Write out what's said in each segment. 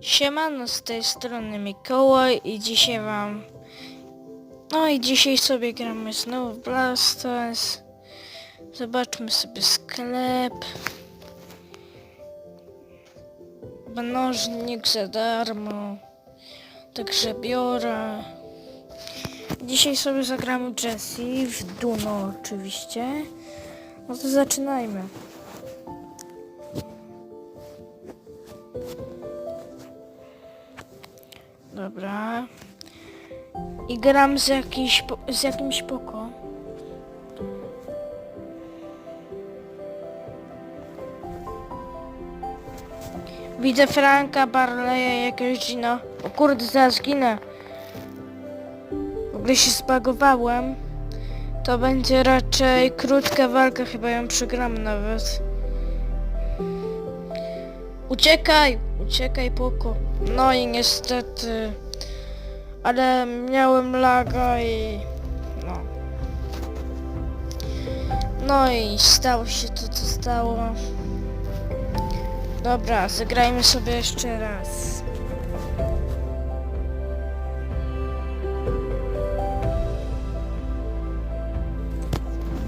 Siemano, z tej strony Mikołaj i dzisiaj wam... No i dzisiaj sobie gramy znowu w Blast Stars. Zobaczmy sobie sklep. Mnożnik za darmo. Także biorę. Dzisiaj sobie zagramy Jessie w Duno oczywiście. No to zaczynajmy. Dobra. I gram z, jakiś, z jakimś poko. Widzę Franka, Barleya, jakiegoś Gina. O kurde, zaraz ginę. W ogóle się spagowałem. To będzie raczej krótka walka, chyba ją przegram nawet. Uciekaj! Uciekaj, Poko. No i niestety... Ale miałem laga i... No. No i stało się to, co stało. Dobra, zagrajmy sobie jeszcze raz.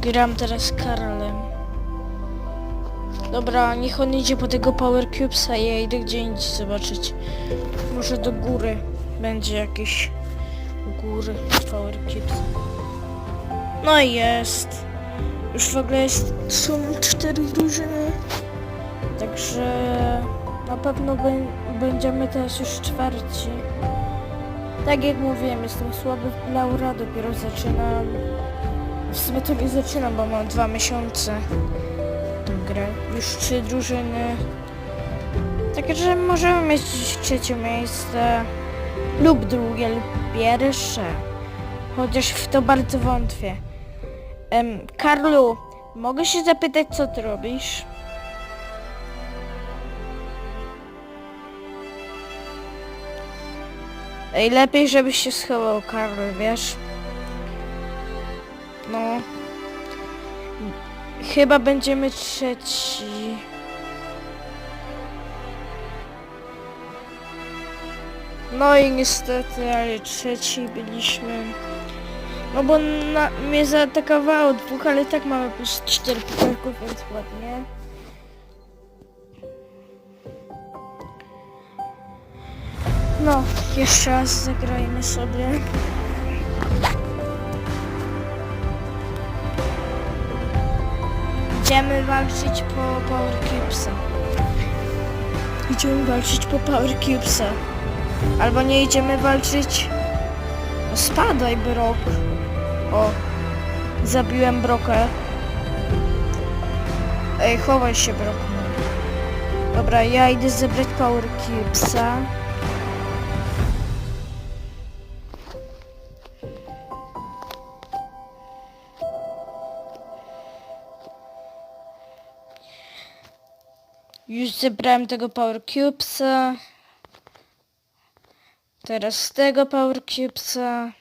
Gram teraz Karolem. Dobra, niech on idzie po tego Power Cubesa i ja idę gdzie indziej zobaczyć. Może do góry będzie jakieś góry Power Cubes. No i jest. Już w ogóle jest, są cztery drużyny. Także na pewno bę- będziemy teraz już czwarci. Tak jak mówiłem, jestem słaby Laura, dopiero zaczynam. W sumie to nie zaczynam, bo mam dwa miesiące grę. Już trzy drużyny. Także możemy mieć trzecie miejsce lub drugie lub pierwsze. Chociaż w to bardzo wątpię. Em, Karlu, mogę się zapytać co ty robisz? Ej, lepiej żebyś się schował, Karlu, wiesz? No. Chyba będziemy trzeci. No i niestety, ale trzeci byliśmy. No bo na, mnie zaatakowało dwóch, ale tak mamy plus cztery pudelków, więc ładnie. No, jeszcze raz zagrajmy sobie. Idziemy walczyć po Power Cubesa. Idziemy walczyć po Power Cubesa. Albo nie idziemy walczyć... No spadaj, Brok. O. Zabiłem Brokę. Ej, chowaj się, Brok. Dobra, ja idę zebrać Power Cubesa. Zebrałem tego Power Cubesa. Teraz tego Power Cubesa.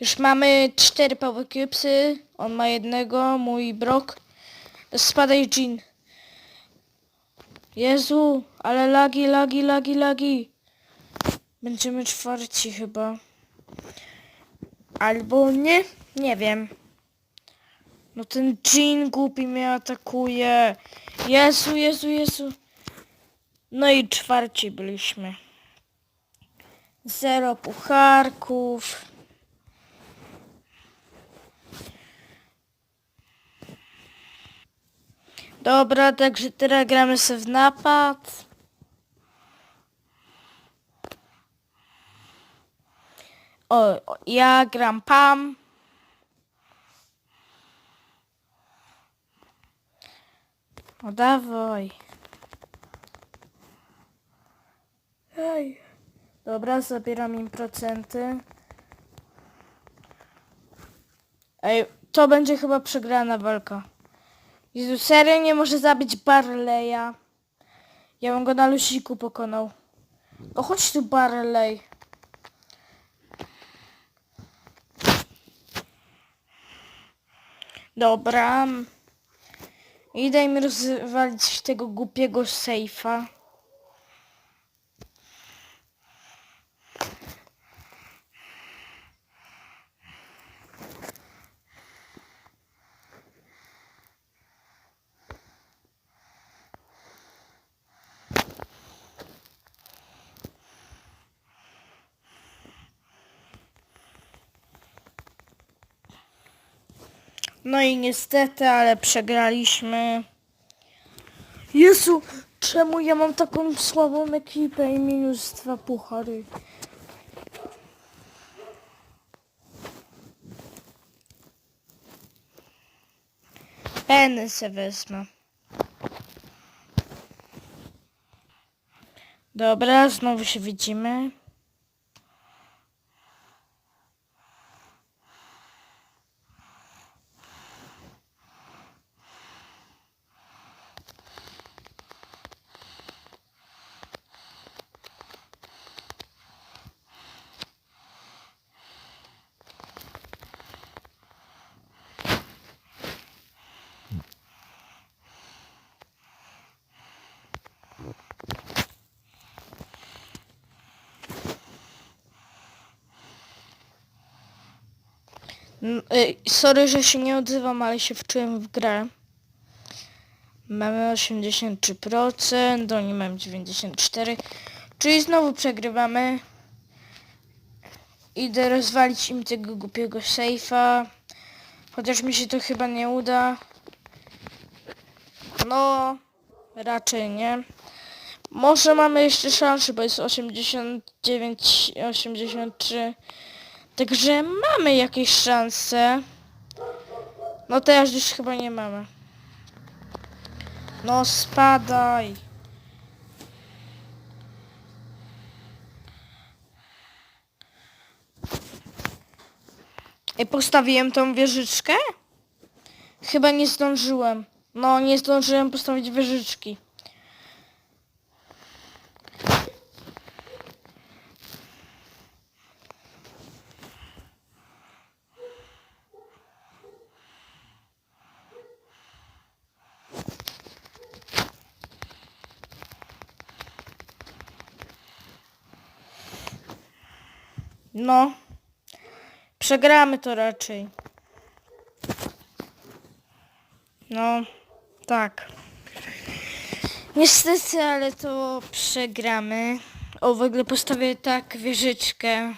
Już mamy cztery Power Cubesy. On ma jednego, mój Brock. Spadaj Jean. Jezu, ale lagi, lagi, lagi, lagi. Będziemy czwarci chyba. Albo nie, nie wiem. No ten Jean głupi mnie atakuje. Jezu, Jezu, Jezu. No i czwarci byliśmy. Zero pucharków. Dobra, także teraz gramy sobie w napad. O, ja gram Pam. O, dawaj. Ej. Dobra, zabieram im procenty. Ej, to będzie chyba przegrana walka. Jezu, serio nie może zabić Barleya. Ja bym go na lusiku pokonał. No chodź tu Barley. Dobra. I daj mi rozwalić tego głupiego sejfa. No i niestety, ale przegraliśmy. Jezu, czemu ja mam taką słabą ekipę i minus dwa puchary? Penny se wezmę. Dobra, znowu się widzimy. Sorry, że się nie odzywam, ale się wczułem w grę. Mamy 83%, oni mają 94%, czyli znowu przegrywamy. Idę rozwalić im tego głupiego sejfa, chociaż mi się to chyba nie uda. No, raczej nie. Może mamy jeszcze szansę, bo jest 89, 83. Także mamy jakieś szanse. No teraz już chyba nie mamy. No spadaj. I postawiłem tą wieżyczkę? Chyba nie zdążyłem. No nie zdążyłem postawić wieżyczki. No. Przegramy to raczej. No, tak. Niestety, ale to przegramy. O, w ogóle postawię tak wieżyczkę.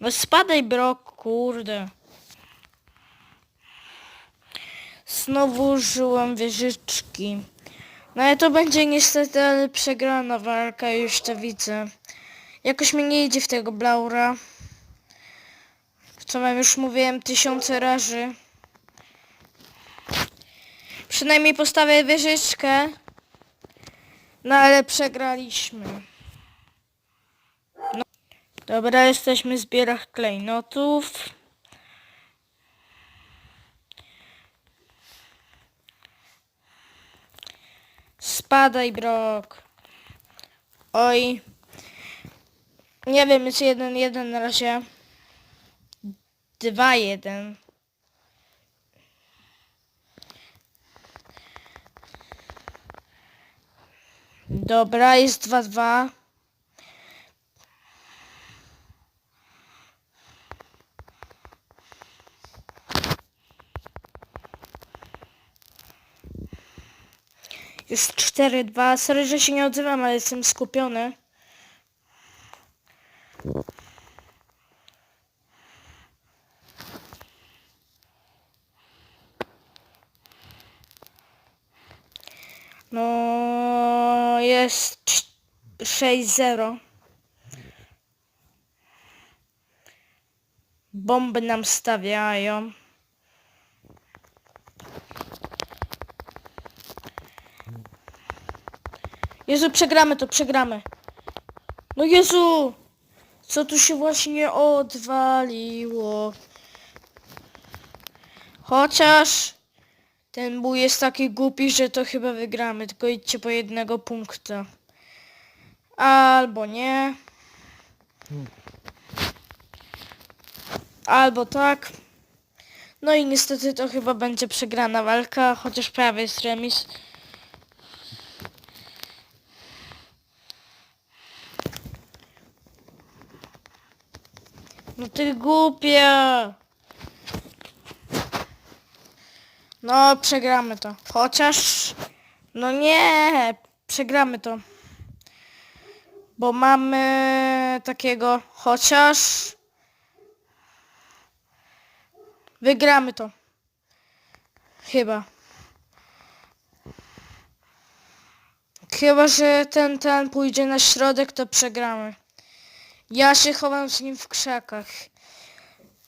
No spadaj, brok, kurde. Znowu użyłam wieżyczki. No ale to będzie niestety ale przegrana walka, już to widzę. Jakoś mi nie idzie w tego Blaura. Co wam już mówiłem tysiące razy. Przynajmniej postawię wieżyczkę. No ale przegraliśmy. No. Dobra, jesteśmy w zbierach klejnotów. Spadaj, Brok. Oj. Nie wiem, jest jeden, jeden na razie. Dwa, jeden. Dobra, jest dwa, dwa. Jest cztery, dwa. Sorry, że się nie odzywam, ale jestem skupiony. No jest cz- 6-0. Bomby nam stawiają. Jezu, przegramy to, przegramy. No Jezu! Co tu się właśnie odwaliło? Chociaż ten bój jest taki głupi, że to chyba wygramy. Tylko idźcie po jednego punkta. Albo nie. Albo tak. No i niestety to chyba będzie przegrana walka, chociaż prawie jest remis. No ty głupia! No, przegramy to. Chociaż... No nie! Przegramy to. Bo mamy takiego... Chociaż... Wygramy to. Chyba. Chyba, że ten, ten pójdzie na środek, to przegramy. Ja się chowam z nim w krzakach.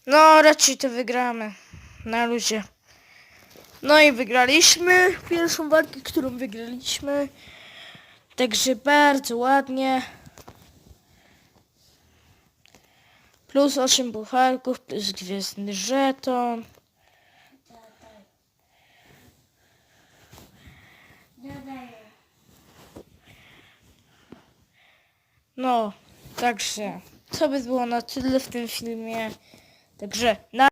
No, raczej to wygramy. Na luzie. No i wygraliśmy pierwszą walkę, którą wygraliśmy. Także bardzo ładnie. Plus 8 pucharków, plus gwiezdny żeton. No, także to by było na tyle w tym filmie. Także na